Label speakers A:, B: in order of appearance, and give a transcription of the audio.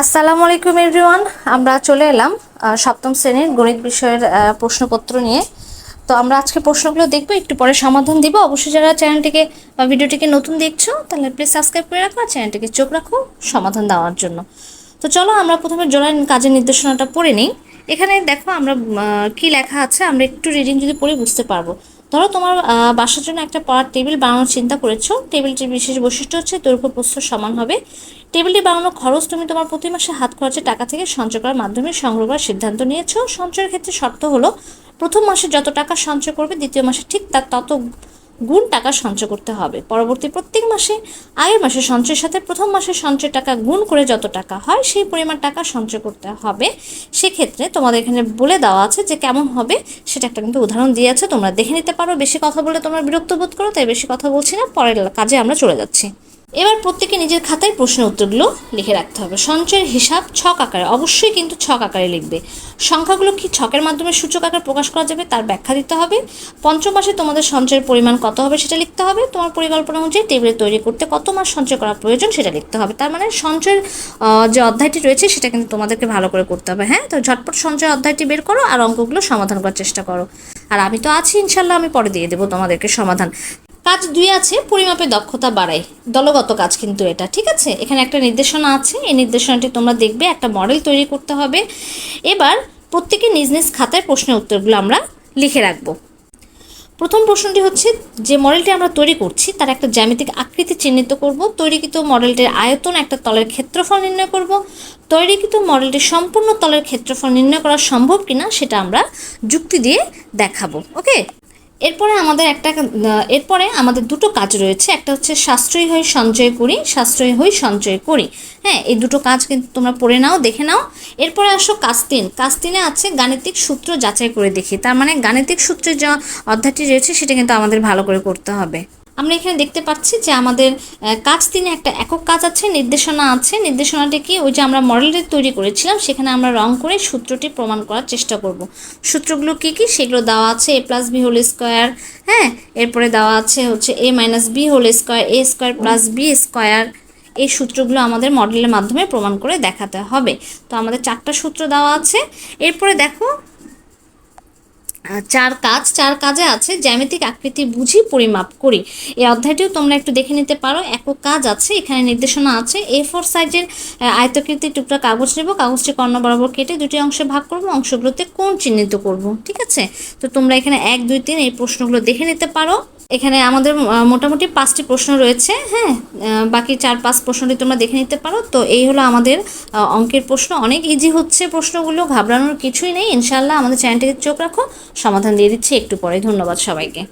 A: আসসালামু আলাইকুম এভরিওয়ান আমরা চলে এলাম সপ্তম শ্রেণির গণিত বিষয়ের প্রশ্নপত্র নিয়ে। তো আমরা আজকে প্রশ্নগুলো দেখব, একটু পরে সমাধান দিব। অবশ্যই যারা চ্যানেলটিকে বা ভিডিওটিকে নতুন দেখছ, তাহলে প্লিজ সাবস্ক্রাইব করে রাখো আর চ্যানেলটিকে চোখ রাখো সমাধান দেওয়ার জন্য। তো চলো আমরা প্রথমে জোড়াই কাজের নির্দেশনাটা পড়ে নিই। এখানে দেখো আমরা কি লেখা আছে, আমরা একটু রিডিং যদি পড়ে বুঝতে পারব। ধরো তোমার বাসার জন্য একটা পড়ার টেবিল বানানোর চিন্তা করেছ। টেবিলটির বিশেষ বৈশিষ্ট্য হচ্ছে দৈর্ঘ্য প্রস্থ সমান হবে। টেবিলটি বানানোর খরচ তুমি তোমার প্রতি মাসে হাত খরচের টাকা থেকে সঞ্চয় করার মাধ্যমে সংগ্রহ করার সিদ্ধান্ত নিয়েছো। সঞ্চয়ের ক্ষেত্রে শর্ত হলো, প্রথম মাসে যত টাকা সঞ্চয় করবে, দ্বিতীয় মাসে ঠিক তার তত গুণ টাকা সঞ্চয় করতে হবে। পরবর্তী প্রত্যেক মাসে, আগের মাসে সঞ্চয়ের সাথে প্রথম মাসের সঞ্চয় টাকা গুণ করে যত টাকা হয়, সেই পরিমাণ টাকা সঞ্চয় করতে হবে। সেক্ষেত্রে তোমাদের এখানে বলে দেওয়া আছে যে কেমন হবে, সেটা একটা কিন্তু উদাহরণ দিয়ে আছে তোমরা দেখে নিতে পারো। বেশি কথা বলে তোমরা বিরক্ত বোধ করো, তাই বেশি কথা বলছি না। পরের কাজে আমরা চলে যাচ্ছি। এবার প্রত্যেকে নিজের খাতায় প্রশ্ন উত্তরগুলো লিখে রাখতে হবে। সঞ্চয়ের হিসাব ছক আকারে। অবশ্যই কিন্তু ছক আকারে লিখবে। সংখ্যাগুলো কি ছকের মাধ্যমে সূচক আকারে প্রকাশ করা যাবে তার ব্যাখ্যা দিতে হবে। পঞ্চম মাসে তোমাদের সঞ্চয়ের পরিমাণ কত হবে সেটা লিখতে হবে। তোমার পরিকল্পনা অনুযায়ী টেবিলে তৈরি করতে কত মাস সঞ্চয় করা প্রয়োজন সেটা লিখতে হবে। তার মানে সঞ্চয়ের যে অধ্যায়টি রয়েছে সেটা কিন্তু তোমাদেরকে ভালো করে করতে হবে। হ্যাঁ? তো ঝটপট সঞ্চয় অধ্যায়টি বের করো আর অঙ্কগুলো সমাধান করার চেষ্টা করো। আর আমি তো আছি ইনশাল্লাহ আমি পরে দিয়ে দেবো তোমাদেরকে সমাধান। কাজ দুই আছে, পরিমাপে দক্ষতা বাড়াই। দলগত কাজ কিন্তু এটা, ঠিক আছে? এখানে একটা নির্দেশনা আছে, এই নির্দেশনাটি তোমরা দেখবে, একটা মডেল তৈরি করতে হবে। এবার প্রত্যেকে নিজ নিজ খাতায় প্রশ্নের উত্তরগুলো আমরা লিখে রাখব। প্রথম প্রশ্নটি হচ্ছে, যে মডেলটি আমরা তৈরি করছি, তার একটা জ্যামিতিক আকৃতি চিহ্নিত করব। তৈরিকৃত মডেলটির আয়তন একটা তলের ক্ষেত্রফল নির্ণয় করব। তৈরিকৃত মডেলটির সম্পূর্ণ তলের ক্ষেত্রফল নির্ণয় করা সম্ভব কিনা, সেটা আমরা যুক্তি দিয়ে দেখাবো, ওকে? এরপরে আমাদের একটা এরপরে আমাদের দুটো কাজ রয়েছে। একটা হচ্ছে সাশ্রয়ী হয়ে সঞ্চয় করি, সাশ্রয়ী হয়ে সঞ্চয় করি। হ্যাঁ এই দুটো কাজ কিন্তু তোমরা পড়ে নাও, দেখে নাও। এরপরে আসো কাজ তিন কাজ তিনে আছে গাণিতিক সূত্র যাচাই করে দেখি। তার মানে গাণিতিক সূত্রের যে অধ্যায়টি রয়েছে, সেটা কিন্তু আমাদের ভালো করে করতে হবে। আমরা এখানে দেখতে পাচ্ছি যে আমাদের কাজ তিনে একটা একক কাজ আছে, নির্দেশনা আছে। নির্দেশনাটি কি? ওই যে আমরা মডেলটি তৈরি করেছিলাম, সেখানে আমরা রং করে সূত্রটি প্রমাণ করার চেষ্টা করব। সূত্রগুলো কি কি? সেগুলো দেওয়া আছে A plus B whole square হ্যাঁ? এরপরে দেওয়া আছে হচ্ছে A minus B whole square A square plus B square এই সূত্রগুলো আমাদের মডেলের মাধ্যমে প্রমাণ করে দেখাতে হবে। তো আমাদের চারটা সূত্র দেওয়া আছে। এরপরে দেখো চার কাজ, চার কাজে আছে, জ্যামিতিক আকৃতি বুঝি পরিমাপ করি। এই অধ্যায়টিও তোমরা একটু দেখে নিতে পারো, একক কাজ আছে, এখানে নির্দেশনা আছে এ ফোর সাইজের আয়তকৃতি টুকরা কাগজ নেব, কাগজটি কর্ণ বরাবর কেটে দুটি অংশে ভাগ করব, অংশগুলোতে কোন চিহ্নিত করব, ঠিক আছে? তো তোমরা এখানে এক, দুই, তিন এই প্রশ্নগুলো দেখে নিতে পারো। এখানে আমাদের মোটামুটি পাঁচটি প্রশ্ন রয়েছে হ্যাঁ? বাকি চার, পাঁচ প্রশ্নটি তোমরা দেখে নিতে পারো। তো এই হলো আমাদের অঙ্কের প্রশ্ন। অনেক ইজি হচ্ছে প্রশ্নগুলো, ঘাবড়ানোর কিছুই নেই। ইনশাল্লাহ আমাদের চ্যানেলটিকে চোখ রাখো। সমাধান দিয়ে দিচ্ছি। একটু পরে ধন্যবাদ সবাইকে।